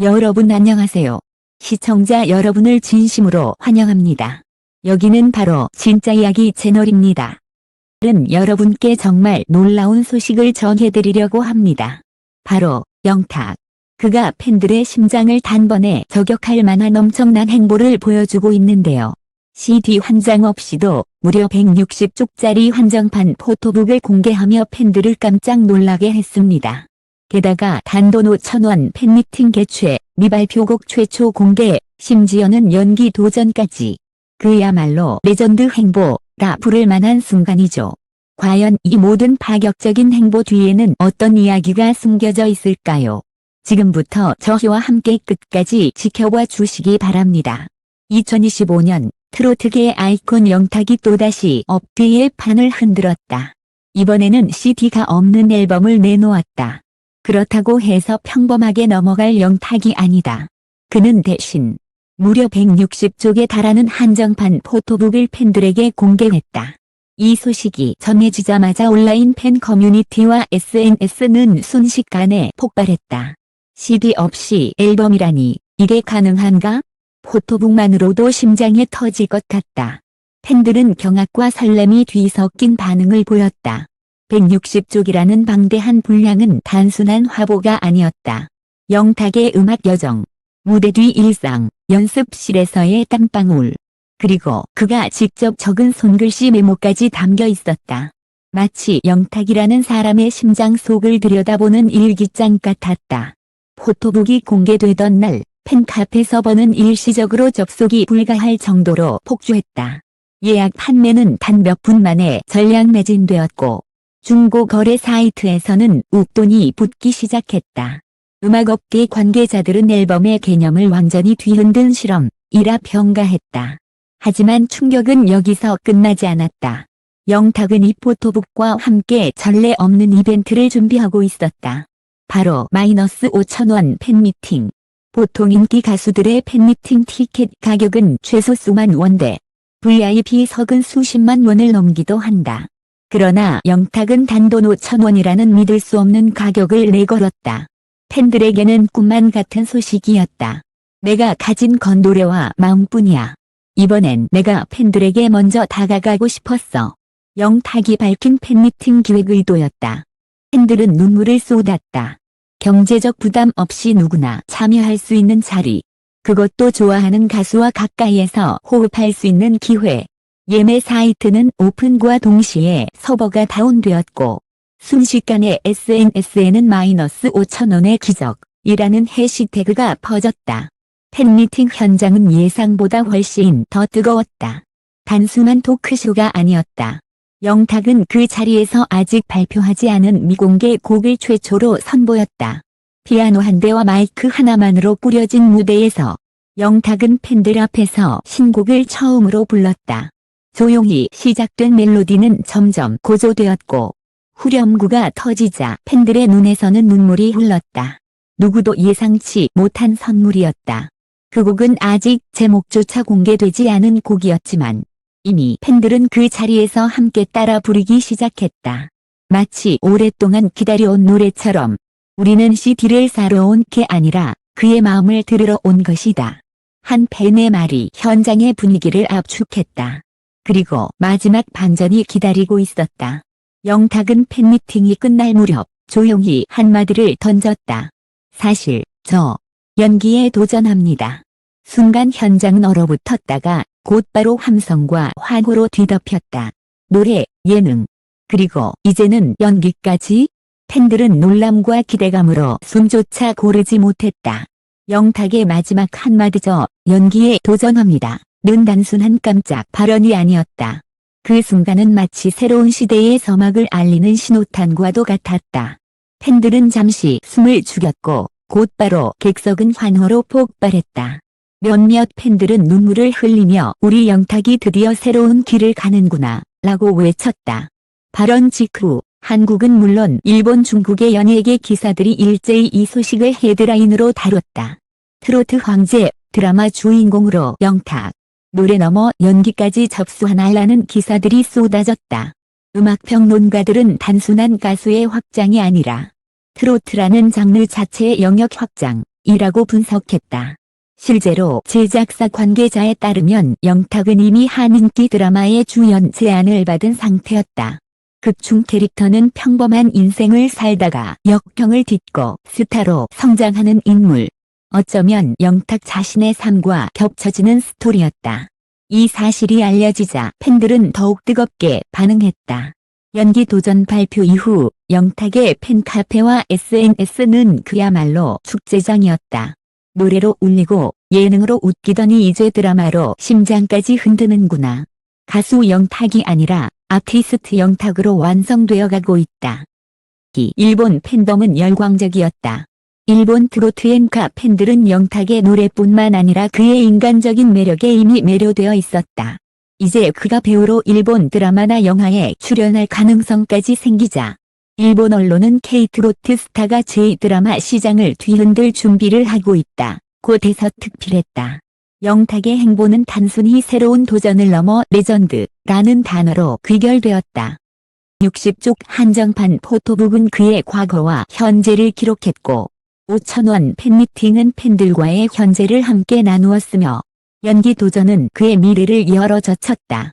여러분 안녕하세요. 시청자 여러분을 진심으로 환영합니다. 여기는 바로 진짜 이야기 채널입니다. 오늘은 여러분께 정말 놀라운 소식을 전해드리려고 합니다. 바로 영탁. 그가 팬들의 심장을 단번에 저격할 만한 엄청난 행보를 보여주고 있는데요. CD 한장 없이도 무려 160쪽짜리 한정판 포토북을 공개하며 팬들을 깜짝 놀라게 했습니다. 게다가 단돈 5천원 팬미팅 개최, 미발표곡 최초 공개, 심지어는 연기 도전까지. 그야말로 레전드 행보라 부를 만한 순간이죠. 과연 이 모든 파격적인 행보 뒤에는 어떤 이야기가 숨겨져 있을까요? 지금부터 저희와 함께 끝까지 지켜봐 주시기 바랍니다. 2025년 트로트계의 아이콘 영탁이 또다시 업계의 판을 흔들었다. 이번에는 CD가 없는 앨범을 내놓았다. 그렇다고 해서 평범하게 넘어갈 영탁이 아니다. 그는 대신 무려 160쪽에 달하는 한정판 포토북을 팬들에게 공개했다. 이 소식이 전해지자마자 온라인 팬 커뮤니티와 SNS는 순식간에 폭발했다. CD 없이 앨범이라니 이게 가능한가? 포토북만으로도 심장이 터질 것 같다. 팬들은 경악과 설렘이 뒤섞인 반응을 보였다. 160쪽이라는 방대한 분량은 단순한 화보가 아니었다. 영탁의 음악 여정, 무대 뒤 일상, 연습실에서의 땀방울, 그리고 그가 직접 적은 손글씨 메모까지 담겨 있었다. 마치 영탁이라는 사람의 심장 속을 들여다보는 일기장 같았다. 포토북이 공개되던 날 팬카페 서버는 일시적으로 접속이 불가할 정도로 폭주했다. 예약 판매는 단 몇 분 만에 전량 매진되었고 중고 거래 사이트에서는 웃돈이 붙기 시작했다. 음악업계 관계자들은 앨범의 개념을 완전히 뒤흔든 실험이라 평가했다. 하지만 충격은 여기서 끝나지 않았다. 영탁은 이 포토북과 함께 전례 없는 이벤트를 준비하고 있었다. 바로 마이너스 5천원 팬미팅. 보통 인기 가수들의 팬미팅 티켓 가격은 최소 수만 원대, VIP석은 수십만 원을 넘기도 한다. 그러나 영탁은 단돈 5천원이라는 믿을 수 없는 가격을 내걸었다. 팬들에게는 꿈만 같은 소식이었다. 내가 가진 건 노래와 마음뿐이야. 이번엔 내가 팬들에게 먼저 다가가고 싶었어. 영탁이 밝힌 팬미팅 기획 의도였다. 팬들은 눈물을 쏟았다. 경제적 부담 없이 누구나 참여할 수 있는 자리. 그것도 좋아하는 가수와 가까이에서 호흡할 수 있는 기회. 예매 사이트는 오픈과 동시에 서버가 다운되었고 순식간에 SNS에는 마이너스 5천원의 기적이라는 해시태그가 퍼졌다. 팬미팅 현장은 예상보다 훨씬 더 뜨거웠다. 단순한 토크쇼가 아니었다. 영탁은 그 자리에서 아직 발표하지 않은 미공개 곡을 최초로 선보였다. 피아노 한 대와 마이크 하나만으로 꾸려진 무대에서 영탁은 팬들 앞에서 신곡을 처음으로 불렀다. 조용히 시작된 멜로디는 점점 고조되었고 후렴구가 터지자 팬들의 눈에서는 눈물이 흘렀다. 누구도 예상치 못한 선물이었다. 그 곡은 아직 제목조차 공개되지 않은 곡이었지만 이미 팬들은 그 자리에서 함께 따라 부르기 시작했다. 마치 오랫동안 기다려온 노래처럼 우리는 CD를 사러 온 게 아니라 그의 마음을 들으러 온 것이다. 한 팬의 말이 현장의 분위기를 압축했다. 그리고 마지막 반전이 기다리고 있었다. 영탁은 팬미팅이 끝날 무렵 조용히 한마디를 던졌다. 사실 저 연기에 도전합니다. 순간 현장은 얼어붙었다가 곧바로 함성과 환호로 뒤덮였다. 노래, 예능, 그리고 이제는 연기까지? 팬들은 놀람과 기대감으로 숨조차 고르지 못했다. 영탁의 마지막 한마디죠. 연기에 도전합니다. 는 단순한 깜짝 발언이 아니었다. 그 순간은 마치 새로운 시대의 서막을 알리는 신호탄과도 같았다. 팬들은 잠시 숨을 죽였고 곧바로 객석은 환호로 폭발했다. 몇몇 팬들은 눈물을 흘리며 우리 영탁이 드디어 새로운 길을 가는구나 라고 외쳤다. 발언 직후 한국은 물론 일본 중국의 연예계 기사들이 일제히 이 소식을 헤드라인으로 다뤘다. 트로트 황제 드라마 주인공으로 영탁 노래 넘어 연기까지 접수하나라는 기사들이 쏟아졌다. 음악평론가들은 단순한 가수의 확장이 아니라 트로트라는 장르 자체의 영역 확장, 이라고 분석했다. 실제로 제작사 관계자에 따르면 영탁은 이미 한 인기 드라마의 주연 제안을 받은 상태였다. 극중 캐릭터는 평범한 인생을 살다가 역경을 딛고 스타로 성장하는 인물. 어쩌면 영탁 자신의 삶과 겹쳐지는 스토리였다. 이 사실이 알려지자 팬들은 더욱 뜨겁게 반응했다. 연기 도전 발표 이후 영탁의 팬카페와 SNS는 그야말로 축제장이었다. 노래로 울리고 예능으로 웃기더니 이제 드라마로 심장까지 흔드는구나. 가수 영탁이 아니라 아티스트 영탁으로 완성되어 가고 있다. 이 일본 팬덤은 열광적이었다. 일본 트로트 엔카 팬들은 영탁의 노래뿐만 아니라 그의 인간적인 매력에 이미 매료되어 있었다. 이제 그가 배우로 일본 드라마나 영화에 출연할 가능성까지 생기자 일본 언론은 K-트로트 스타가 제 드라마 시장을 뒤흔들 준비를 하고 있다. 곧에서 특필했다. 영탁의 행보는 단순히 새로운 도전을 넘어 레전드라는 단어로 귀결되었다. 60쪽 한정판 포토북은 그의 과거와 현재를 기록했고 5천원 팬미팅은 팬들과의 현재를 함께 나누었으며 연기 도전은 그의 미래를 열어젖혔다.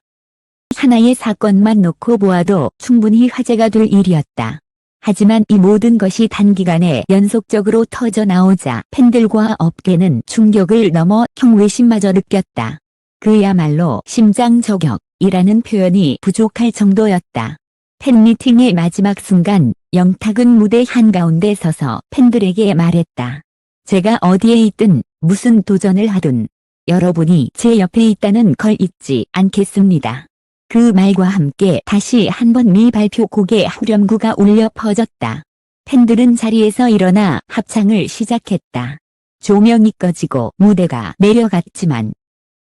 하나의 사건만 놓고 보아도 충분히 화제가 될 일이었다. 하지만 이 모든 것이 단기간에 연속적으로 터져 나오자 팬들과 업계는 충격을 넘어 경외심마저 느꼈다. 그야말로 심장 저격이라는 표현이 부족할 정도였다. 팬미팅의 마지막 순간 영탁은 무대 한가운데 서서 팬들에게 말했다. 제가 어디에 있든 무슨 도전을 하든 여러분이 제 옆에 있다는 걸 잊지 않겠습니다. 그 말과 함께 다시 한 번 미 발표 곡의 후렴구가 울려 퍼졌다. 팬들은 자리에서 일어나 합창을 시작했다. 조명이 꺼지고 무대가 내려갔지만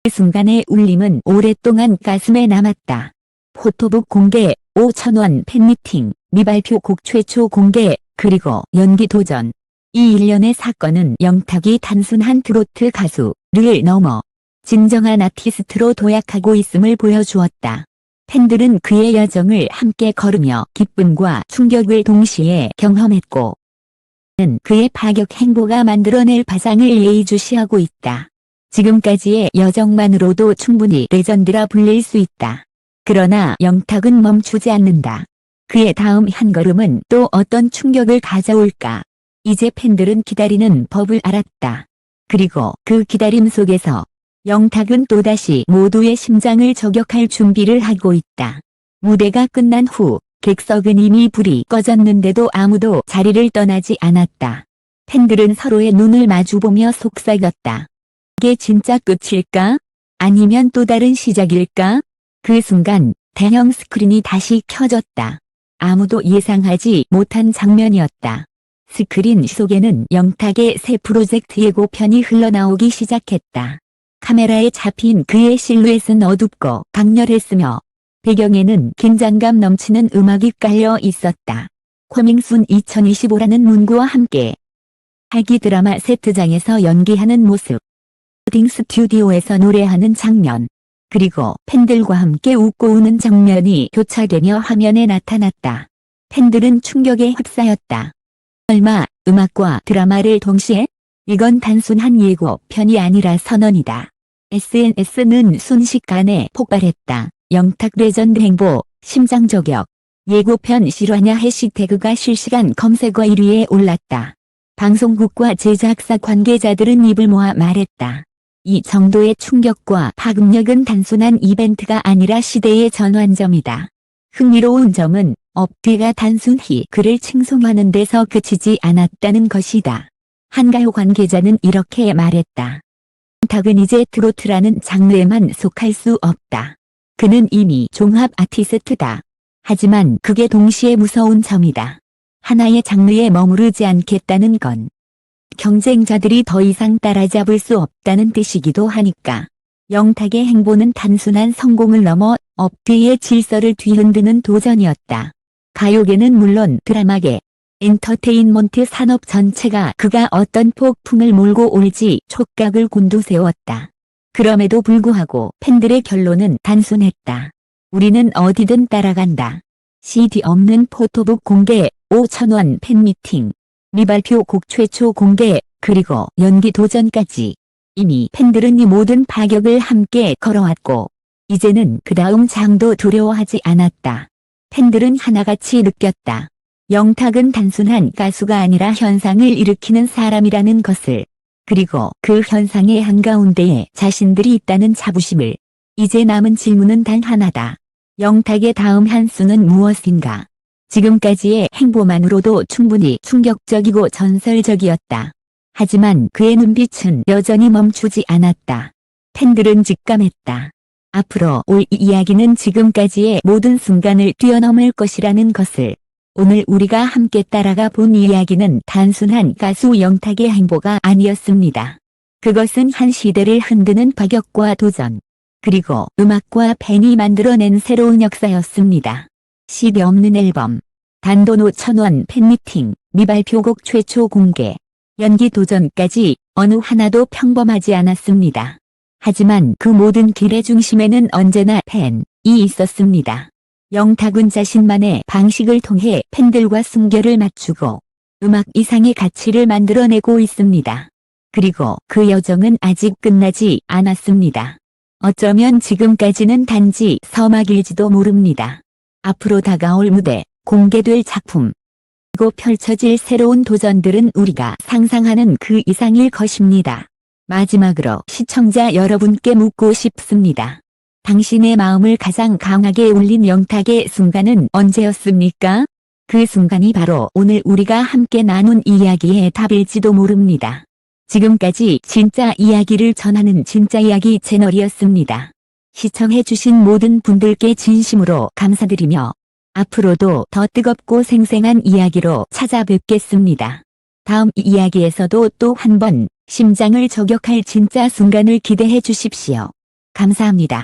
그 순간의 울림은 오랫동안 가슴에 남았다. 포토북 공개, 5천원 팬미팅, 미발표 곡 최초 공개, 그리고 연기 도전. 이 일련의 사건은 영탁이 단순한 트로트 가수를 넘어 진정한 아티스트로 도약하고 있음을 보여주었다. 팬들은 그의 여정을 함께 걸으며 기쁨과 충격을 동시에 경험했고 는 그의 파격 행보가 만들어낼 바상을 예의주시하고 있다. 지금까지의 여정만으로도 충분히 레전드라 불릴 수 있다. 그러나 영탁은 멈추지 않는다. 그의 다음 한 걸음은 또 어떤 충격을 가져올까? 이제 팬들은 기다리는 법을 알았다. 그리고 그 기다림 속에서 영탁은 또다시 모두의 심장을 저격할 준비를 하고 있다. 무대가 끝난 후 객석은 이미 불이 꺼졌는데도 아무도 자리를 떠나지 않았다. 팬들은 서로의 눈을 마주보며 속삭였다. 이게 진짜 끝일까? 아니면 또 다른 시작일까? 그 순간 대형 스크린이 다시 켜졌다. 아무도 예상하지 못한 장면이었다. 스크린 속에는 영탁의 새 프로젝트 예고편이 흘러나오기 시작했다. 카메라에 잡힌 그의 실루엣은 어둡고 강렬했으며 배경에는 긴장감 넘치는 음악이 깔려 있었다. 코밍순 2025라는 문구와 함께 할기 드라마 세트장에서 연기하는 모습, 딩 스튜디오에서 노래하는 장면, 그리고 팬들과 함께 웃고 우는 장면이 교차되며 화면에 나타났다. 팬들은 충격에 휩싸였다. 설마 음악과 드라마를 동시에? 이건 단순한 예고편이 아니라 선언이다. SNS는 순식간에 폭발했다. 영탁 레전드 행보, 심장 저격. 예고편 실화냐 해시태그가 실시간 검색어 1위에 올랐다. 방송국과 제작사 관계자들은 입을 모아 말했다. 이 정도의 충격과 파급력은 단순한 이벤트가 아니라 시대의 전환점이다. 흥미로운 점은 업계가 단순히 그를 칭송하는 데서 그치지 않았다는 것이다. 한가요 관계자는 이렇게 말했다. 탁은 이제 트로트라는 장르에만 속할 수 없다. 그는 이미 종합 아티스트다. 하지만 그게 동시에 무서운 점이다. 하나의 장르에 머무르지 않겠다는 건 경쟁자들이 더 이상 따라잡을 수 없다는 뜻이기도 하니까. 영탁의 행보는 단순한 성공을 넘어 업계의 질서를 뒤흔드는 도전이었다. 가요계는 물론 드라마계, 엔터테인먼트 산업 전체가 그가 어떤 폭풍을 몰고 올지 촉각을 곤두세웠다. 그럼에도 불구하고 팬들의 결론은 단순했다. 우리는 어디든 따라간다. CD 없는 포토북 공개, 5천원 팬미팅, 미발표 곡 최초 공개, 그리고 연기 도전까지 이미 팬들은 이 모든 파격을 함께 걸어왔고 이제는 그 다음 장도 두려워하지 않았다. 팬들은 하나같이 느꼈다. 영탁은 단순한 가수가 아니라 현상을 일으키는 사람이라는 것을 그리고 그 현상의 한가운데에 자신들이 있다는 자부심을 이제 남은 질문은 단 하나다. 영탁의 다음 한 수는 무엇인가? 지금까지의 행보만으로도 충분히 충격적이고 전설적이었다. 하지만 그의 눈빛은 여전히 멈추지 않았다. 팬들은 직감했다. 앞으로 올 이 이야기는 지금까지의 모든 순간을 뛰어넘을 것이라는 것을 오늘 우리가 함께 따라가 본 이야기는 단순한 가수 영탁의 행보가 아니었습니다. 그것은 한 시대를 흔드는 파격과 도전, 그리고 음악과 팬이 만들어낸 새로운 역사였습니다. 시대 없는 앨범, 단돈 5천원 팬미팅, 미발표곡 최초 공개, 연기 도전까지 어느 하나도 평범하지 않았습니다. 하지만 그 모든 길의 중심에는 언제나 팬이 있었습니다. 영탁은 자신만의 방식을 통해 팬들과 순결을 맞추고 음악 이상의 가치를 만들어내고 있습니다. 그리고 그 여정은 아직 끝나지 않았습니다. 어쩌면 지금까지는 단지 서막일지도 모릅니다. 앞으로 다가올 무대, 공개될 작품, 그리고 펼쳐질 새로운 도전들은 우리가 상상하는 그 이상일 것입니다. 마지막으로 시청자 여러분께 묻고 싶습니다. 당신의 마음을 가장 강하게 울린 영탁의 순간은 언제였습니까? 그 순간이 바로 오늘 우리가 함께 나눈 이야기의 답일지도 모릅니다. 지금까지 진짜 이야기를 전하는 진짜 이야기 채널이었습니다. 시청해주신 모든 분들께 진심으로 감사드리며 앞으로도 더 뜨겁고 생생한 이야기로 찾아뵙겠습니다. 다음 이야기에서도 또 한 번 심장을 저격할 진짜 순간을 기대해 주십시오. 감사합니다.